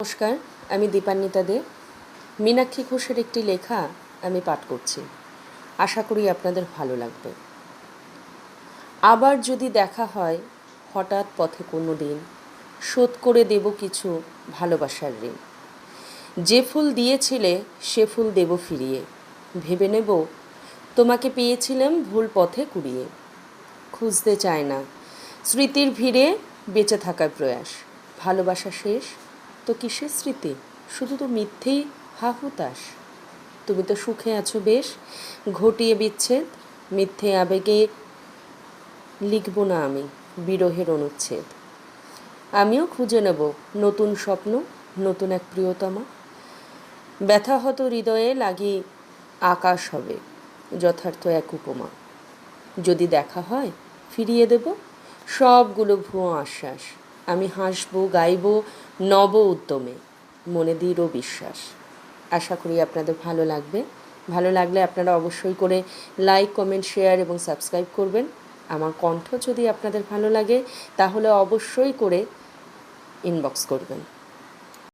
নমস্কার, আমি দীপান্বিতা দে। মীনাক্ষী ঘোষের একটি লেখা আমি পাঠ করছি। আশা করি আপনাদের ভালো লাগবে। আবার যদি দেখা হয় হঠাৎ পথে কোনো দিন, শোধ করে দেব কিছু ভালোবাসার ঋণ। যে ফুল দিয়েছিলে সে ফুল দেব ফিরিয়ে। ভেবে নেব তোমাকে পেয়েছিলাম ভুল পথে কুড়িয়ে। খুঁজতে চায় না স্মৃতির ভিড়ে বেঁচে থাকার প্রয়াস। ভালোবাসা শেষ তো কিসের স্মৃতি? শুধু তো মিথ্যেই হা হুতাশ তুমি তো সুখে আছো বেশ, ঘটিয়ে বিচ্ছেদ, মিথ্যে আবেগে লিখব না আমি বিরহের অনুচ্ছেদ। আমিও খুঁজে নেব নতুন স্বপ্ন, নতুন এক প্রিয়তমা। ব্যথাহত হৃদয়ে, লাগি আকাশ হবে, যথার্থ এক উপমা। যদি দেখা হয়, ফিরিয়ে দেব, সবগুলো ভুয়ো আশ্বাস। আমি হাসব, গাইব, নব উদ্যমে। মনে দৃঢ় বিশ্বাস। আশা করি আপনাদের ভালো লাগবে। ভালো লাগলে আপনারা অবশ্যই করে লাইক কমেন্ট শেয়ার এবং সাবস্ক্রাইব করবেন। আমার কণ্ঠ যদি আপনাদের ভালো লাগে, তাহলে অবশ্যই করে ইনবক্স করবেন।